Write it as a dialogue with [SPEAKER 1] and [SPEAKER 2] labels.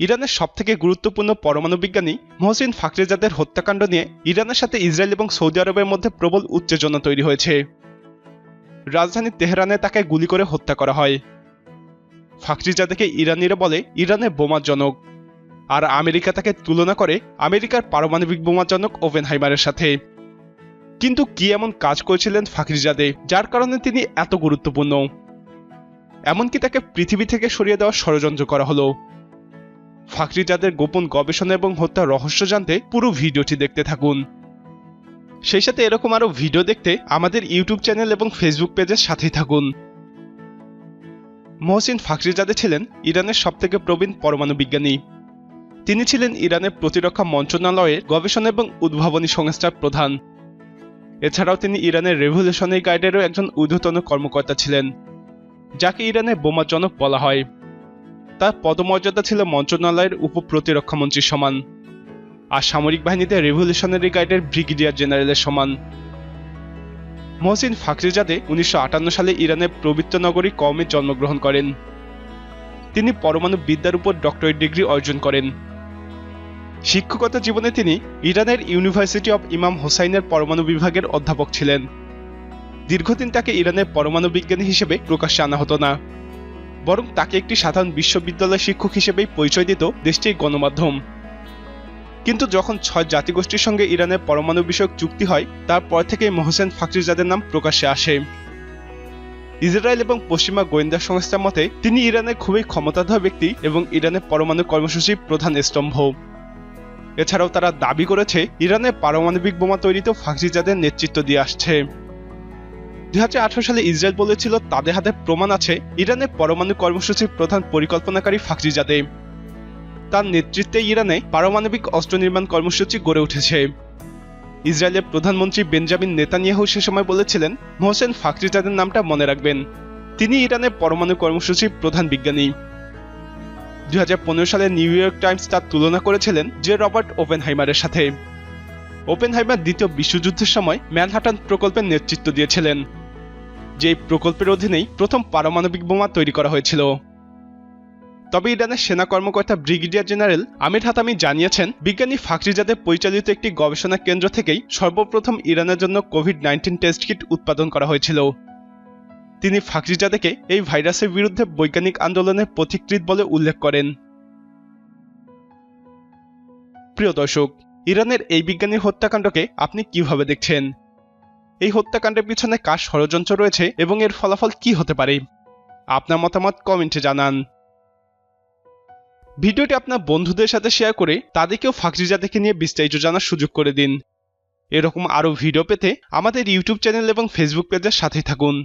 [SPEAKER 1] ইরানের সবথেকে গুরুত্বপূর্ণ পরমাণু বিজ্ঞানী মহসিন ফাকরিজাদের হত্যাকাণ্ড নিয়ে ইরানের সাথে ইসরায়েল এবং সৌদি আরবের মধ্যে প্রবল উত্তেজনা তৈরি হয়েছে। রাজধানী তেহরানে তাকে গুলি করে হত্যা করা হয়। ফাকরিজাদেকে ইরানিরা বলে ইরানের বোমাজনক। আর আমেরিকা তাকে তুলনা করে, আমেরিকার পারমাণবিক বোমাজনক ওভেনহাইমারের সাথে। কিন্তু কি এমন কাজ করেছিলেন ফাকরিজাদে যার কারণে তিনি এত গুরুত্বপূর্ণ? এমনকি তাকে পৃথিবী থেকে সরিয়ে দেওয়ার ষড়যন্ত্র করা হলো। ফাকরিজাদের গোপন গবেষণা এবং হত্যার রহস্য জানতে পুরো ভিডিওটি দেখতে থাকুন। সেই সাথে এরকম আরও ভিডিও দেখতে আমাদের ইউটিউব চ্যানেল এবং ফেসবুক পেজের সাথেই থাকুন। মহসিন ফাকরিজাদে ছিলেন ইরানের সবথেকে প্রবীণ পরমাণু বিজ্ঞানী। তিনি ছিলেন ইরানের প্রতিরক্ষা মন্ত্রণালয়ের গবেষণা এবং উদ্ভাবনী সংস্থার প্রধান। এছাড়াও তিনি ইরানের রেভলিউশনারি গাইডেরও একজন ঊর্ধ্বতন কর্মকর্তা ছিলেন, যাকে ইরানের বোমাজনক বলা হয়। তার পদমর্যাদা ছিল মন্ত্রণালয়ের উপপ্রতিরক্ষা মন্ত্রীর সমান, আর সামরিক বাহিনীতে রেভলিউশনারি গাইডের ব্রিগেডিয়ার জেনারেলের সমান। মহসিন ফাকরিজাদে উনিশশো আটান্ন সালে ইরানের পবিত্র নগরী কমে জন্মগ্রহণ করেন। তিনি পরমাণু বিদ্যার উপর ডক্টরেট ডিগ্রি অর্জন করেন। শিক্ষকতা জীবনে তিনি ইরানের ইউনিভার্সিটি অব ইমাম হোসাইনের পরমাণু বিভাগের অধ্যাপক ছিলেন। দীর্ঘদিন তাকে ইরানের পরমাণু বিজ্ঞানী হিসেবে প্রকাশ্যে আনা হতো না। বরং তাকে একটি সাধারণ বিশ্ববিদ্যালয় শিক্ষক হিসেবেই পরিচয় দিত দেশটির গণমাধ্যম। কিন্তু যখন ছয় জাতিগোষ্ঠীর সঙ্গে ইরানের পরমাণু বিষয়ক চুক্তি হয়, তারপর থেকেই মোহসেন ফাকরিজাদের নাম প্রকাশ্যে আসে। ইসরায়েল এবং পশ্চিমা গোয়েন্দা সংস্থার মতে, তিনি ইরানের খুবই ক্ষমতাধর ব্যক্তি এবং ইরানের পরমাণু কর্মসূচির প্রধান স্তম্ভ। এছাড়াও তারা দাবি করেছে, ইরানের পারমাণবিক বোমা তৈরিতেও ফাকরিজাদের নেতৃত্ব দিয়ে আসছে। দুই হাজার আঠারো সালে ইসরায়েল বলেছিল, তাদের হাতে প্রমাণ আছে, ইরানের পরমাণু কর্মসূচির প্রধান পরিকল্পনাকারী ফাকরিজাদে তার নেতৃত্বে ইরানে পারমাণবিক অস্ত্র নির্মাণ কর্মসূচি গড়ে উঠেছে। ইসরায়েলের প্রধানমন্ত্রী বেঞ্জামিন নেতানিয়াহু সে সময় বলেছিলেন, মোহসেন ফাকরিজাদের নামটা মনে রাখবেন। তিনি ইরানের পরমাণু কর্মসূচির প্রধান বিজ্ঞানী। দুই হাজার পনেরো সালে নিউ ইয়র্ক টাইমস তার তুলনা করেছিলেন যে রবার্ট ওপেনহাইমারের সাথে। ওপেনহাইমার দ্বিতীয় বিশ্বযুদ্ধের সময় ম্যানহাটান প্রকল্পের নেতৃত্ব দিয়েছিলেন। যে প্রকল্পের অধীনেই প্রথম পারমাণবিক বোমা তৈরি করা হয়েছিল। তবে ইরানের সেনা কর্মকর্তা ব্রিগেডিয়ার জেনারেল আমির হাতামি জানিয়েছেন, বিজ্ঞানী ফাকরিজাদের পরিচালিত একটি গবেষণা কেন্দ্র থেকেই সর্বপ্রথম ইরানের জন্য কোভিড নাইন্টিন টেস্ট কিট উৎপাদন করা হয়েছিল। তিনি ফাকরিজাদেকে এই ভাইরাসের বিরুদ্ধে বৈজ্ঞানিক আন্দোলনের পথিকৃৎ বলে উল্লেখ করেন। প্রিয় দর্শক, ইরানের এই বিজ্ঞানীর হত্যাকাণ্ডকে আপনি কীভাবে দেখছেন? এই হত্যাকাণ্ডের পিছনে কার ষড়যন্ত্র রয়েছে এবং এর ফলাফল কি হতে পারে? আপনার মতামত কমেন্টে জানান। ভিডিওটি আপনার বন্ধুদের সাথে শেয়ার করে তাদেরকেও ফাকরিজা দেখে নিয়ে বিস্তারিত জানার সুযোগ করে দিন। এরকম আরও ভিডিও পেতে আমাদের ইউটিউব চ্যানেল এবং ফেসবুক পেজের সাথেই থাকুন।